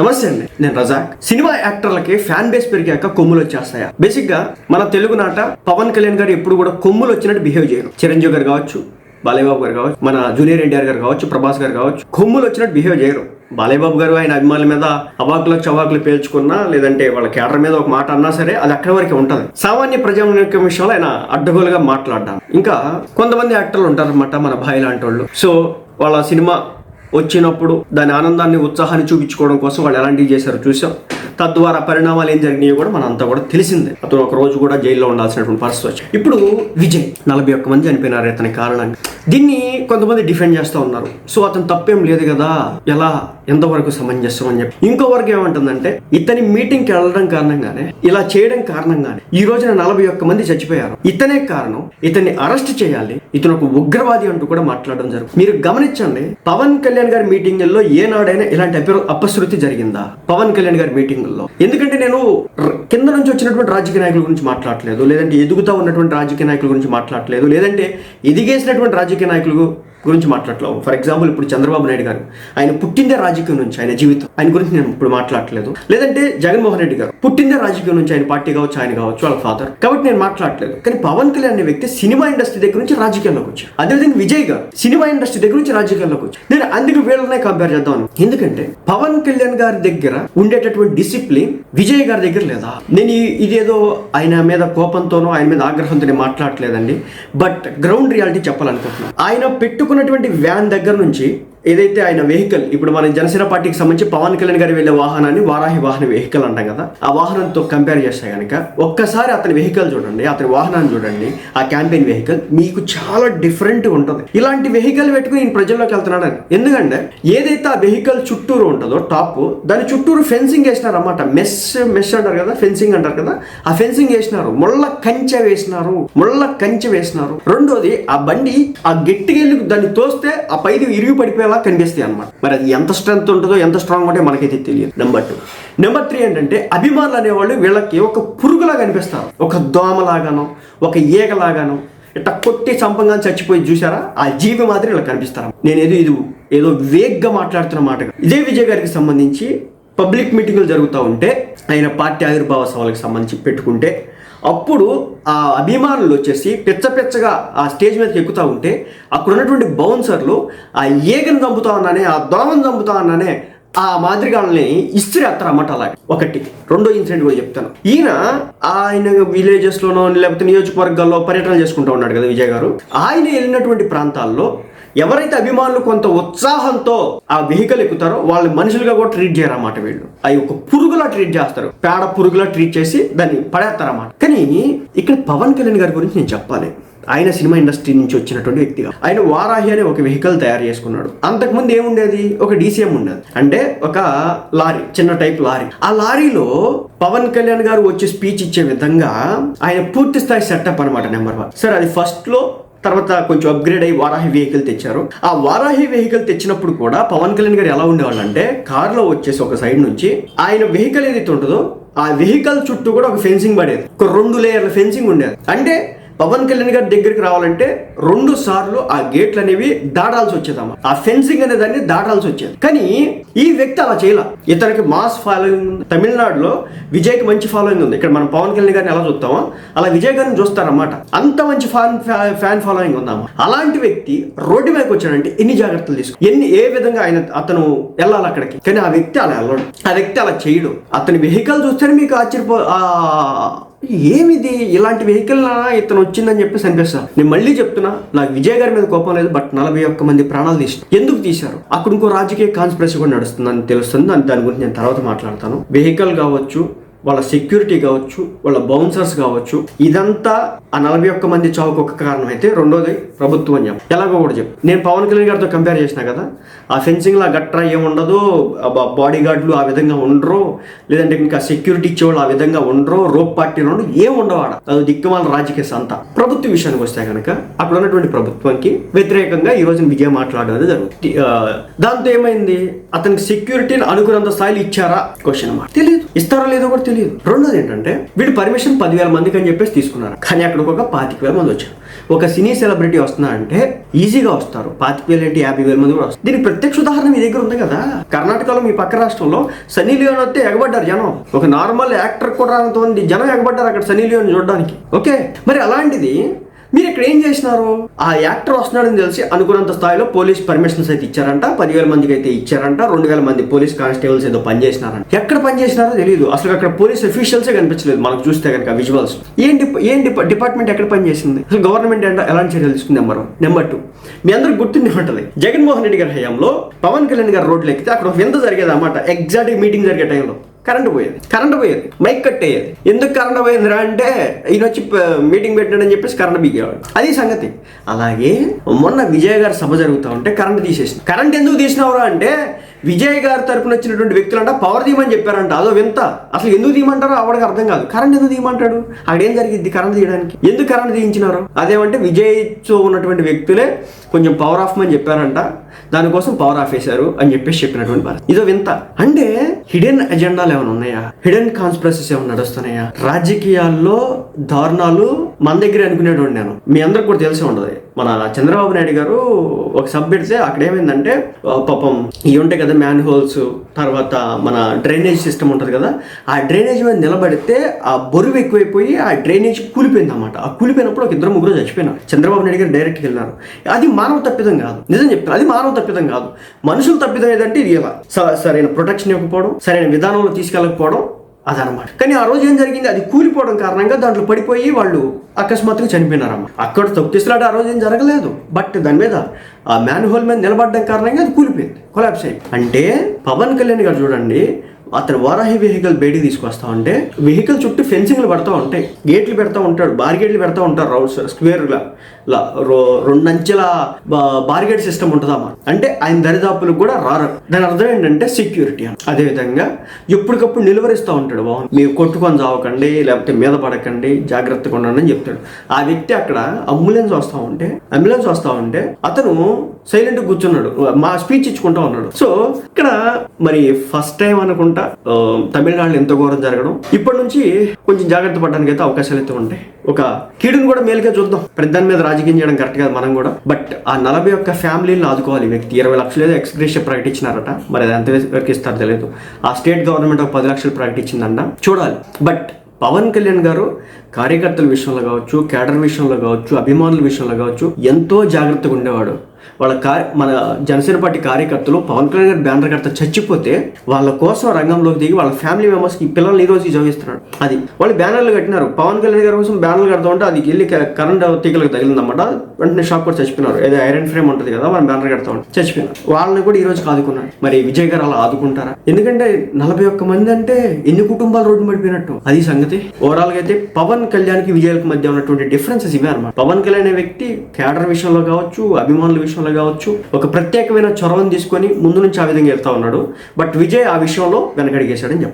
నమస్తే అండి. నేను రజాక్. సినిమా యాక్టర్లకి ఫ్యాన్ బేస్ పెరిగాక కొమ్ములు వచ్చేస్తాయా? బేసిక్గా మన తెలుగు నాట పవన్ కళ్యాణ్ గారు ఎప్పుడు కూడా కొమ్ములు వచ్చినట్టు బిహేవ్ చేయరు. చిరంజీవి గారు కావచ్చు బాలయ్యబాబు గారు కావచ్చు మన జూనియర్ ఎన్టీఆర్ గారు కావచ్చు ప్రభాస్ గారు కావచ్చు కొమ్ములు వచ్చినట్టు బిహేవ్ చేయరు. బాలయ్యబాబు గారు ఆయన అభిమానుల మీద అవాకులు చవాకులు పేల్చుకున్నా లేదంటే వాళ్ళ కేడర్ మీద ఒక మాట అన్నా సరే అది అక్కడి వరకే ఉంటుంది. సామాన్య ప్రజా విషయంలో ఆయన అడ్డగోలుగా మాట్లాడ్డాను ఇంకా కొంతమంది యాక్టర్లు ఉంటారనమాట మన భాయ్ లాంటి వాళ్ళు సో వాళ్ళ సినిమా వచ్చినప్పుడు దాని ఆనందాన్ని ఉత్సాహాన్ని చూపించుకోవడం కోసం వాళ్ళు ఎలాంటివి చేశారో చూసాం తద్వారా పరిణామాలు ఏం జరిగినాయో కూడా మనంతా కూడా తెలిసిందే. అతను ఒక రోజు కూడా జైల్లో ఉండాల్సినటువంటి పరిస్థితి వచ్చింది. ఇప్పుడు విజయ్ నలభై ఒక్క మంది చనిపోయినారు ఇతని కారణంగా. దీన్ని కొంతమంది డిఫెండ్ చేస్తూ ఉన్నారు. సో అతను తప్పేం లేదు కదా ఎలా ఎంతవరకు సమంజసం అని చెప్పి. ఇంకో వరకు ఏమంటుందంటే ఇతని మీటింగ్కి వెళ్ళడం కారణంగానే ఇలా చేయడం కారణంగానే ఈ రోజున నలభై ఒక్క మంది చచ్చిపోయారు. ఇతనే కారణం ఇతన్ని అరెస్ట్ చేయాలి ఇతను ఒక ఉగ్రవాది అంటూ కూడా మాట్లాడడం జరుగుతుంది మీరు గమనించండి పవన్ కళ్యాణ్ గారి మీటింగ్లో ఏనాడైనా ఇలాంటి అపశృతి జరిగిందా? పవన్ కళ్యాణ్ గారి మీటింగ్ మీటింగ్లో ఎందుకంటే నేను కింద నుంచి వచ్చినటువంటి రాజకీయ నాయకుల గురించి మాట్లాడలేదు లేదంటే ఎదుగుతా ఉన్నటువంటి రాజకీయ నాయకుల గురించి మాట్లాడలేదు లేదంటే ఎదిగేసినటువంటి రాజకీయ నాయకులు గురించి మాట్లాడలేదు ఫర్ ఎగ్జాంపుల్ ఇప్పుడు చంద్రబాబు నాయుడు గారు ఆయన పుట్టిందే రాజకీయం నుంచి ఆయన జీవితం. ఆయన గురించి నేను ఇప్పుడు మాట్లాడలేదు లేదంటే జగన్మోహన్ రెడ్డి గారు పుట్టిందే రాజకీయం నుంచి ఆయన పార్టీ కావచ్చు ఆయన కావచ్చు వాళ్ళ ఫాదర్ కాబట్టి నేను మాట్లాడలేదు కానీ పవన్ కళ్యాణ్ అనే వ్యక్తి సినిమా ఇండస్ట్రీ దగ్గర నుంచి రాజకీయాల్లోకి వచ్చారు అదేవిధంగా విజయ్ గారు సినిమా ఇండస్ట్రీ దగ్గర నుంచి రాజకీయాల్లోకి వచ్చారు నేను అందుకు వీళ్ళనే కంపేర్ చేద్దాం ఎందుకంటే పవన్ కళ్యాణ్ గారి దగ్గర ఉండేటటువంటి డిసిప్లిన్ విజయ్ గారి దగ్గర లేదా? నేను ఇదేదో ఆయన మీద కోపంతోనో ఆయన మీద ఆగ్రహంతో నేను మాట్లాడలేదండి బట్ గ్రౌండ్ రియాలిటీ చెప్పాలనుకుంటున్నాను. ఆయన పెట్టు పెట్టుకున్నటువంటి వ్యాన్ దగ్గర నుంచి ఏదైతే ఆయన వెహికల్ ఇప్పుడు మన జనసేన పార్టీకి సంబంధించి పవన్ కళ్యాణ్ గారు వెళ్ళే వాహనాన్ని వారాహి వాహన వెహికల్ అంటాం కదా ఆ వాహనంతో కంపేర్ చేస్తే కనుక ఒక్కసారి అతని వెహికల్ చూడండి అతని వాహనాన్ని చూడండి ఆ క్యాంపెయిన్ వెహికల్ మీకు చాలా డిఫరెంట్ ఉంటుంది. ఇలాంటి వెహికల్ పెట్టుకుని ప్రజల్లోకి వెళ్తున్నాడని ఎందుకంటే ఏదైతే ఆ వెహికల్ చుట్టూరు ఉంటుందో టాప్ దాని చుట్టూరు ఫెన్సింగ్ వేసినారన్నమాట. మెస్ మెస్ అంటారు కదా ఫెన్సింగ్ అంటారు కదా ఆ ఫెన్సింగ్ వేసినారు. ముళ్ళ కంచె వేసినారు ముళ్ళ కంచె వేసినారు. రెండోది ఆ బండి ఆ గట్టిగా దాన్ని తోస్తే ఆ పైది ఇరిగి పడిపోయేలా కనిపిస్తాయి అన్నమాట. మరి అది ఎంత స్ట్రెంత్ ఉంటుందో ఎంత స్ట్రాంగ్ ఉంటే మనకైతే తెలియదు. నెంబర్ టూ నెంబర్ త్రీ ఏంటంటే అభిమానులు అనేవాళ్ళు వీళ్ళకి ఒక పురుగులా కనిపిస్తారు. ఒక దోమలాగాను ఒక ఈగలాగాను ఇట్లా కొట్టి చంపంగా చచ్చిపోయి చూసారా ఆ జీవి మాదిరి ఇలా కనిపిస్తారు నేను ఏదో ఇది ఏదో వేగ్గా మాట్లాడుతున్న మాట ఇదే విజయ్ గారికి సంబంధించి పబ్లిక్ మీటింగులు జరుగుతూ ఉంటే ఆయన పార్టీ ఆవిర్భావ సభలకు సంబంధించి పెట్టుకుంటే అప్పుడు ఆ అభిమానులు వచ్చేసి పిచ్చ పిచ్చగా ఆ స్టేజ్ మీదకి ఎక్కుతూ ఉంటే అక్కడ ఉన్నటువంటి బౌన్సర్లు ఆ ఏగను చంపుతా ఉన్నానే ఆ దోమను చంపుతా ఉన్నానే ఆ మాదిరిగాళ్ళని ఇస్త్రీ అన్నమాట అలా ఒకటి రెండో ఇన్సిడెంట్ కూడా చెప్తాను. ఈయన ఆయన విలేజెస్లోనో లేకపోతే నియోజకవర్గాల్లో పర్యటన చేసుకుంటూ ఉన్నాడు కదా విజయ్ గారు. ఆయన వెళ్ళినటువంటి ప్రాంతాల్లో ఎవరైతే అభిమానులు కొంత ఉత్సాహంతో ఆ వెహికల్ ఎక్కుతారో వాళ్ళు మనుషులుగా కూడా ట్రీట్ చేయరన్నమాట వీళ్ళు. అవి ఒక పురుగులా ట్రీట్ చేస్తారు. పేడ పురుగులా ట్రీట్ చేసి దాన్ని పడేస్తారన్నమాట కానీ ఇక్కడ పవన్ కళ్యాణ్ గారి గురించి నేను చెప్పాలి. ఆయన సినిమా ఇండస్ట్రీ నుంచి వచ్చినటువంటి వ్యక్తిగా. ఆయన వారాహి అనే ఒక వెహికల్ తయారు చేసుకున్నాడు. అంతకుముందు ఏముండేది? ఒక డీసీఎం ఉండేది. అంటే ఒక లారీ చిన్న టైప్ లారీ. ఆ లారీలో పవన్ కళ్యాణ్ గారు వచ్చి స్పీచ్ ఇచ్చే విధంగా ఆయన పూర్తి స్థాయి సెటప్ అనమాట నెంబర్ వన్ సరే అది ఫస్ట్లో తర్వాత కొంచెం అప్గ్రేడ్ అయ్యి వారాహి వెహికల్ తెచ్చారు. ఆ వారాహి వెహికల్ తెచ్చినప్పుడు కూడా పవన్ కళ్యాణ్ గారు ఎలా ఉండేవాళ్ళు అంటే కారులో వచ్చేసి ఒక సైడ్ నుంచి ఆయన వెహికల్ ఏదైతే ఉంటుందో ఆ వెహికల్ చుట్టూ కూడా ఒక ఫెన్సింగ్ పడేది. ఒక రెండు లేయర్ల ఫెన్సింగ్ ఉండేది. అంటే పవన్ కళ్యాణ్ గారి దగ్గరికి రావాలంటే రెండు సార్లు ఆ గేట్లు అనేవి దాటాల్సి వచ్చేదమ్మా. ఆ ఫెన్సింగ్ అనే దాన్ని దాటాల్సి వచ్చేది. కానీ ఈ వ్యక్తి అలా చేయాల. ఇతనికి మాస్ ఫాలోయింగ్ ఉంది. తమిళనాడులో విజయ్కి మంచి ఫాలోయింగ్ ఉంది. ఇక్కడ మనం పవన్ కళ్యాణ్ గారిని ఎలా చూస్తామో అలా విజయ్ గారిని చూస్తారన్నమాట. అంత మంచి ఫ్యాన్ ఫ్యాన్ ఫాలోయింగ్ ఉందమ్మా. అలాంటి వ్యక్తి రోడ్డు మీదకి వచ్చాడంటే ఎన్ని జాగ్రత్తలు తీసుకు ఎన్ని ఏ విధంగా ఆయన అతను వెళ్ళాలి అక్కడికి. కానీ ఆ వ్యక్తి అలా వెళ్ళడు. ఆ వ్యక్తి అలా చేయడు. అతని వెహికల్ చూస్తేనే మీకు ఆశ్చర్యపో ఏమిది? ఇలాంటి వెహికల్ ఇతను వచ్చిందని చెప్పేసి అనిపిస్తాను నేను మళ్ళీ చెప్తున్నా నాకు విజయ్ గారి మీద కోపం లేదు బట్ నలభై ఒక్క మంది ప్రాణాలు తీసి ఎందుకు తీశారు? అక్కడ ఇంకో రాజకీయ కాన్స్పిరసీ కూడా నడుస్తుందని తెలుస్తుంది. దాని గురించి నేను తర్వాత మాట్లాడతాను. వెహికల్ కావచ్చు వాళ్ళ సెక్యూరిటీ కావచ్చు వాళ్ళ బౌన్సర్స్ కావచ్చు ఇదంతా ఆ నలభై ఒక్క మంది చావుకు ఒక కారణం అయితే రెండోది ప్రభుత్వం అని చెప్పి ఎలాగో కూడా చెప్పు. నేను పవన్ కళ్యాణ్ గారితో కంపేర్ చేసిన కదా ఆ ఫెన్సింగ్లో గట్రా ఏముండదు బాడీ గార్డులు ఆ విధంగా ఉండరు లేదంటే ఇంకా సెక్యూరిటీ ఇచ్చేవాళ్ళు ఆ విధంగా ఉండరు రోప్ పార్టీ ఉండరు ఏం ఉండవాడ అది దిక్కుమాల రాజకీయ సంత. ప్రభుత్వ విషయానికి వస్తే కనుక అక్కడ ఉన్నటువంటి ప్రభుత్వంకి వ్యతిరేకంగా ఈ రోజు విజయం మాట్లాడడం జరుగుతుంది. దాంతో ఏమైంది? అతనికి సెక్యూరిటీని అనుకున్నంత స్థాయిలో ఇచ్చారా? క్వశ్చన్ మార్క్ తెలియదు ఇస్తారో లేదో కూడా తెలియదు రెండోది ఏంటంటే వీడు పర్మిషన్ పదివేల మందికి అని చెప్పేసి తీసుకున్నారు. కానీ అక్కడ ఒక పాతిక వేల మంది వచ్చారు. ఒక సినీ సెలబ్రిటీ వస్తున్నా అంటే ఈజీగా వస్తారు. పాతిక వేలు ఏంటి యాభై వేల మంది కూడా వస్తారు. దీనికి ప్రత్యక్ష ఉదాహరణ మీ దగ్గర ఉంది కదా. కర్ణాటకలో మీ పక్క రాష్ట్రంలో సన్నీ లియోన్ వస్తే ఎగబడ్డారు జనం. ఒక నార్మల్ యాక్టర్ కూడా ఉంది జనం ఎగబడ్డారు అక్కడ సన్నీ లియోన్ చూడడానికి. ఓకే? మరి అలాంటిది మీరు ఇక్కడ ఏం చేసినారు? ఆ యాక్టర్ వస్తున్నాడని తెలిసి అనుకున్నంత స్థాయిలో పోలీస్ పర్మిషన్స్ అయితే ఇచ్చారంట. పదివేల మందికి అయితే ఇచ్చారంట. రెండు వేల మంది పోలీస్ కానిస్టేబుల్స్ ఏదో పనిచేసినారంట ఎక్కడ పనిచేసినారో తెలియదు అసలు అక్కడ పోలీస్ అఫీషియల్సే కనిపించలేదు. మనకు చూస్తే కనుక విజువల్స్. ఏం ఏం డిపార్ట్మెంట్ ఎక్కడ పనిచేసింది? అసలు గవర్నమెంట్ అంటే ఎలాంటి చర్యలు తీసుకుంది నెంబర్? Number two. మీ అందరికి గుర్తుండే ఉంటుంది. జగన్మోహన్ రెడ్డి గారి హయాంలో పవన్ కళ్యాణ్ గారు రోడ్లు ఎక్కితే అక్కడ ఒక వింత జరిగేది అన్నమాట ఎగ్జాక్ట్ మీటింగ్ జరిగే టైంలో. కరెంట్ పోయేది. కరెంట్ పోయేది. మైక్ కట్ అయ్యేది ఎందుకు కరెంట్ పోయిందిరా అంటే ఈయన వచ్చి మీటింగ్ పెట్టాడని చెప్పేసి కరెంట్ బిగేవాడు అది సంగతి. అలాగే మొన్న విజయ్ గారి సభ జరుగుతూ ఉంటే కరెంట్ తీసేసింది. కరెంట్ ఎందుకు తీసినవరా అంటే విజయ్ గారి తరపున వచ్చినటువంటి వ్యక్తులంట పవర్ తీయమని చెప్పారంట. అదో వింత. అసలు ఎందుకు తీయమంటారో ఆవిడకి అర్థం కాదు. కరెంట్ ఎందుకు తీయమంటాడు? అక్కడ ఏం జరిగింది కరెంట్ తీయడానికి? ఎందుకు కరెంట్ తీయించినారు? అదేమంటే విజయ్తో ఉన్నటువంటి వ్యక్తులే కొంచెం పవర్ ఆఫ్ అని చెప్పారంట. దానికోసం పవర్ ఆఫ్ వేశారు అని చెప్పేసి చెప్పినటువంటి భారత్. ఇదో వింత. అంటే హిడెన్ ఎజెండాలు ఏమైనా ఉన్నాయా? హిడెన్ కాన్స్పిరసీస్ ఏమైనా నడుస్తున్నాయా? రాజకీయాల్లో దారుణాలు మన దగ్గర అనుకునేటువంటి నేను. మీ అందరికి కూడా తెలిసి ఉండదు మన చంద్రబాబు నాయుడు గారు ఒక సబ్ పెడితే అక్కడ ఏమైందంటే పాపం ఇవి ఉంటాయి కదా మ్యాన్ హోల్స్ తర్వాత మన డ్రైనేజ్ సిస్టమ్ ఉంటుంది కదా ఆ డ్రైనేజ్ మీద నిలబడితే ఆ బరువు ఎక్కువైపోయి ఆ డ్రైనేజ్ కూలిపోయింది అనమాట ఆ కూలిపోయినప్పుడు ఒక ఇద్దరు ముగ్గురు చచ్చిపోయినారు. చంద్రబాబు నాయుడు గారు డైరెక్ట్కి వెళ్ళినారు. అది మానవ తప్పిదం కాదు. నిజం చెప్తాను అది మానవ తప్పిదం కాదు. మనుషుల తప్పిదం ఏదంటే ఇది ఇలా. స- సరైన ప్రొటెక్షన్ ఇవ్వకపోవడం సరైన విధానంలో తీసుకెళ్ళకపోవడం అదనమాట. కానీ ఆ రోజు ఏం జరిగింది? అది కూలిపోవడం కారణంగా దాంట్లో పడిపోయి వాళ్ళు అకస్మాత్తుగా చనిపోయినారమ్మ. అక్కడ తొక్కిసలాట ఆ రోజు ఏం జరగలేదు. బట్ దాని మీద ఆ మ్యాన్ హోల్ మీద నిలబడడం కారణంగా అది కూలిపోయింది కొలాప్స్ అయింది. అంటే పవన్ కళ్యాణ్ గారు చూడండి అతను వారాహి వెహికల్ బయటికి తీసుకొస్తా ఉంటే వెహికల్ చుట్టూ ఫెన్సింగ్లు పెడతా ఉంటాయి. గేట్లు పెడతా ఉంటాడు బార్గేట్లు పెడతా ఉంటారు రౌండ్స్ స్క్వేర్ లా రెండంచెల బా- బార్గేట్ సిస్టమ్ ఉంటుందమ్మా అంటే ఆయన దరిదాపులకు కూడా రారు. దాని అర్థం ఏంటంటే సెక్యూరిటీ అని అదే విధంగా ఎప్పటికప్పుడు నిలువరిస్తూ ఉంటాడు బాగుంది మీరు కొట్టుకొని చావకండి లేకపోతే మీద పడకండి జాగ్రత్తగా ఉండండి అని చెప్తాడు. ఆ వ్యక్తి అక్కడ అంబులెన్స్ వస్తూ ఉంటే అంబులెన్స్ వస్తూ ఉంటే అతను సైలెంట్ కూర్చున్నాడు. మా స్పీచ్ ఇచ్చుకుంటా ఉన్నాడు. సో ఇక్కడ మరి ఫస్ట్ టైం అనుకుంటా ఆ, తమిళనాడులో ఎంత ఘోరం జరగడం. ఇప్పటి నుంచి కొంచెం జాగ్రత్త పడడానికి అయితే అవకాశాలు అయితే ఉంటాయి. ఒక కీడును కూడా మేలుగా చూద్దాం. పెద్దాని మీద రాజకీయం చేయడం కరెక్ట్ కాదు మనం కూడా. బట్ ఆ నలభై ఒక్క ఫ్యామిలీని ఆదుకోవాలి వ్యక్తి. ఇరవై లక్షలు ఏదో ఎక్స్గ్రేషియా ప్రకటించినారట మరి అది ఎంతవరకు ఇస్తారో తెలియదు. ఆ స్టేట్ గవర్నమెంట్ ఒక పది లక్షలు ప్రకటించిందంట చూడాలి. బట్ పవన్ కళ్యాణ్ గారు కార్యకర్తల విషయంలో కావచ్చు కేడర్ విషయంలో కావచ్చు అభిమానుల విషయంలో కావచ్చు ఎంతో జాగ్రత్తగా ఉండేవాడు. వాళ్ళ కా మన జనసేన పార్టీ కార్యకర్తలు పవన్ కళ్యాణ్ గారి బ్యానర్ కర్త చచ్చిపోతే వాళ్ళ కోసం రంగంలోకి దిగి వాళ్ళ ఫ్యామిలీ మెంబర్స్ పిల్లల్ని ఈ రోజు చదివిస్తున్నాడు అది వాళ్ళు బ్యానర్లు కట్టినారు. పవన్ కళ్యాణ్ గారి కోసం బ్యానర్లు కడతా ఉంటే అది వెళ్ళి కరెంట్ తీగలకు తగిలిందన్నమాట. వెంటనే షాక్ కూడా చచ్చిపోయినారు. ఏదో ఐరన్ ఫ్రేమ్ ఉంటుంది కదా మనం బ్యానర్ కడతా ఉంటాం చచ్చిపోయినారు. వాళ్ళని కూడా ఈ రోజు ఆదుకున్నాడు మరి విజయ్ గారు అలా ఆదుకుంటారా? ఎందుకంటే నలభై ఒక్క మంది అంటే ఎన్ని కుటుంబాలు రోడ్డు పడిపోయినట్టు? అది సంగతి. ఓవరాల్గా అయితే పవన్ కళ్యాణ్కి విజయ్కి మధ్య ఉన్నటువంటి డిఫరెన్సెస్ ఇవే అనమాట పవన్ కళ్యాణ్ అనే వ్యక్తి కేడర్ విషయంలో కావచ్చు అభిమానుల విషయంలో కావచ్చు ఒక ప్రత్యేకమైన చొరవను తీసుకొని ముందు నుంచి ఆ విధంగా వెళ్తా ఉన్నాడు. బట్ విజయ్ ఆ విషయంలో వెనకడిగేశాడని చెప్పాలి